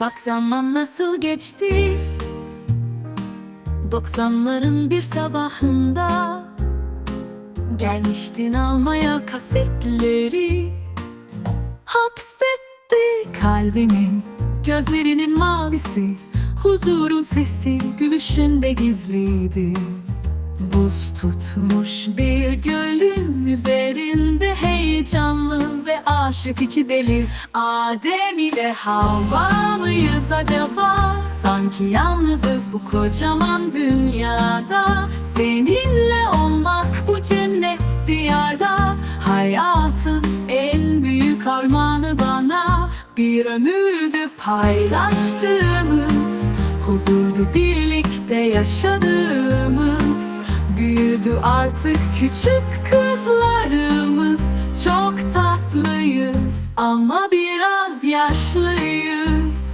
Bak zaman nasıl geçti. Doksanların bir sabahında Gelmiştin almaya kasetleri. Hapsetti kalbimi Gözlerinin mavisi. Huzurun sesi Gülüşünde gizliydi. Buz tutmuş bir iki deli. Adem ile Havva mıyız acaba? Sanki yalnızız bu kocaman dünyada. Seninle olmak bu cennet diyarda. Hayatın en büyük armağanı bana. Bir ömürdü paylaştığımız Huzurdu birlikte yaşadığımız. Büyüdü artık küçük kızlarımız yaşlıyız.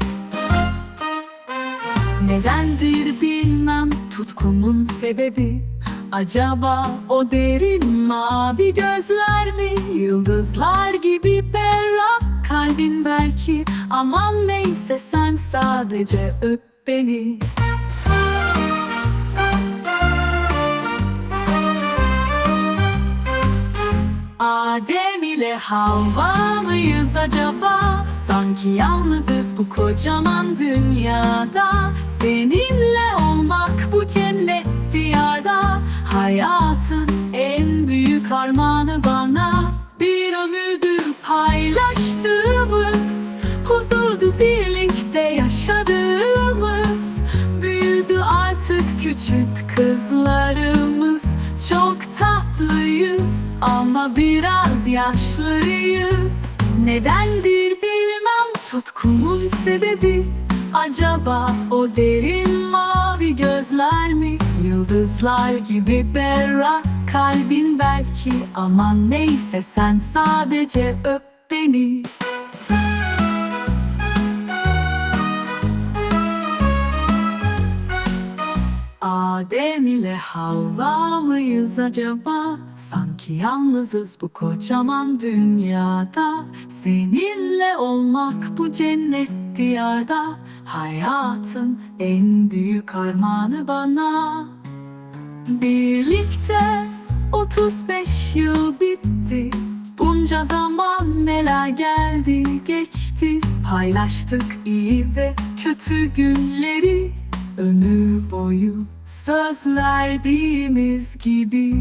Nedendir bilmem tutkumun sebebi? Acaba o derin mavi gözler mi? Yıldızlar gibi berrak kalbin belki. Aman neyse sen sadece öp beni. Adem ile Havva mıyız acaba? Sanki yalnızız bu kocaman dünyada. Seninle olmak bu cennet diyarda. Hayatın en büyük armağanı bana. Bir ömürdür paylaştığımız Huzurdu birlikte yaşadığımız. Büyüdü artık küçük kızlarımız. Çok tatlıyız ama biraz yaşlıyız. Nedendir tutkumun sebebi Acaba o derin mavi gözler mi? Yıldızlar gibi berrak kalbin belki Aman neyse sen sadece öp beni Adem ile Havva mıyız acaba? Sanki yalnızız bu kocaman dünyada. Seninle olmak bu cennet diyarda. Hayatın en büyük armağanı bana. Birlikte 35 yıl bitti. Bunca zaman neler geldi geçti. Paylaştık iyi ve kötü günleri. Ömür boyu söz verdiğimiz gibi